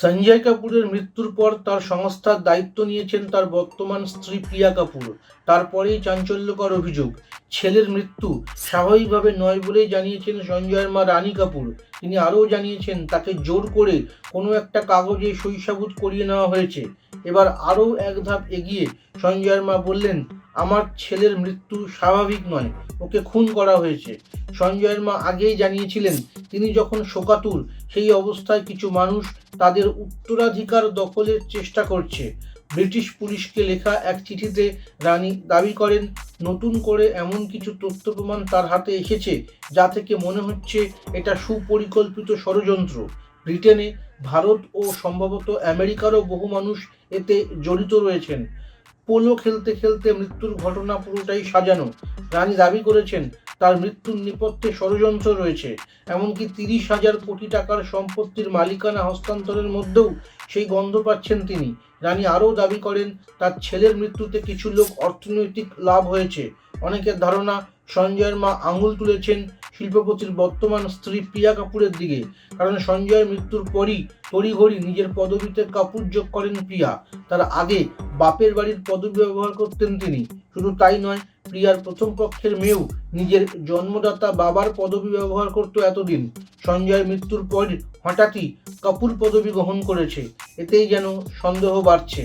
সঞ্জয় কাপুরের মৃত্যুর পর তার সংস্থার দায়িত্ব নিয়েছেন তার বর্তমান স্ত্রী প্রিয়া কাপুর। তারপরেই চাঞ্চল্যকর অভিযোগ, ছেলের মৃত্যু স্বাভাবিকভাবে নয় বলেই জানিয়েছেন সঞ্জয়ের মা রানী কাপুর। তিনি আরও জানিয়েছেন, তাকে জোর করে কোনো একটা কাগজে সইসাবুত করিয়ে নেওয়া হয়েছে। এবার আরও এক ধাপ এগিয়ে সঞ্জয়ের মা বললেন, আমার ছেলের মৃত্যু স্বাভাবিক নয়, ওকে খুন করা হয়েছে। সঞ্জয়ের মা আগেই জানিয়েছিলেন তিনি যখন শোকাতুর, সেই অবস্থায় কিছু মানুষ তাদের উত্তরাধিকার দখলের চেষ্টা করছে। ব্রিটিশ পুলিশকে লেখা এক চিঠিতে রানী দাবি করেন, নতুন করে এমন কিছু তথ্য প্রমাণ তার হাতে এসেছে, যা থেকে মনে হচ্ছে এটা সুপরিকল্পিত ষড়যন্ত্র। ব্রিটেনে ভারত ও সম্ভবত আমেরিকারও বহু মানুষ এতে জড়িত রয়েছেন। পোলো খেলতে খেলতে মৃত্যুর ঘটনা পুরোটাই সাজানো। রানী দাবি করেছেন তার মৃত্যুর নেপথ্যে ষড়যন্ত্র রয়েছে। এমনকি তিরিশ হাজার কোটি টাকার সম্পত্তির মালিকানা হস্তান্তরের মধ্যেও সেই গন্ধ পাচ্ছেন তিনি। রানী আরও দাবি করেন, তার ছেলের মৃত্যুতে কিছু লোক অর্থনৈতিক লাভ হয়েছে। অনেকের ধারণা, সঞ্জয়ের মা আঙুল তুলেছেন শিল্পপতির বর্তমান স্ত্রী প্রিয়া কাপুরের দিকে। কারণ সঞ্জয়ের মৃত্যুর পরই তড়িঘড়ি নিজের পদবিতে কাপুর যোগ করেন প্রিয়া। তার আগে বাপের বাড়ির পদবি ব্যবহার করতেন তিনি। শুধু তাই নয় প্রিয়ার প্রথম কক্ষের মেয়েও নিজের জন্মদাতা বাবার পদবি ব্যবহার করত এতদিন। সঞ্জয়ের মৃত্যুর পর হঠাৎই কাপুর পদবি গ্রহণ করেছে। এতেই যেন সন্দেহ বাড়ছে।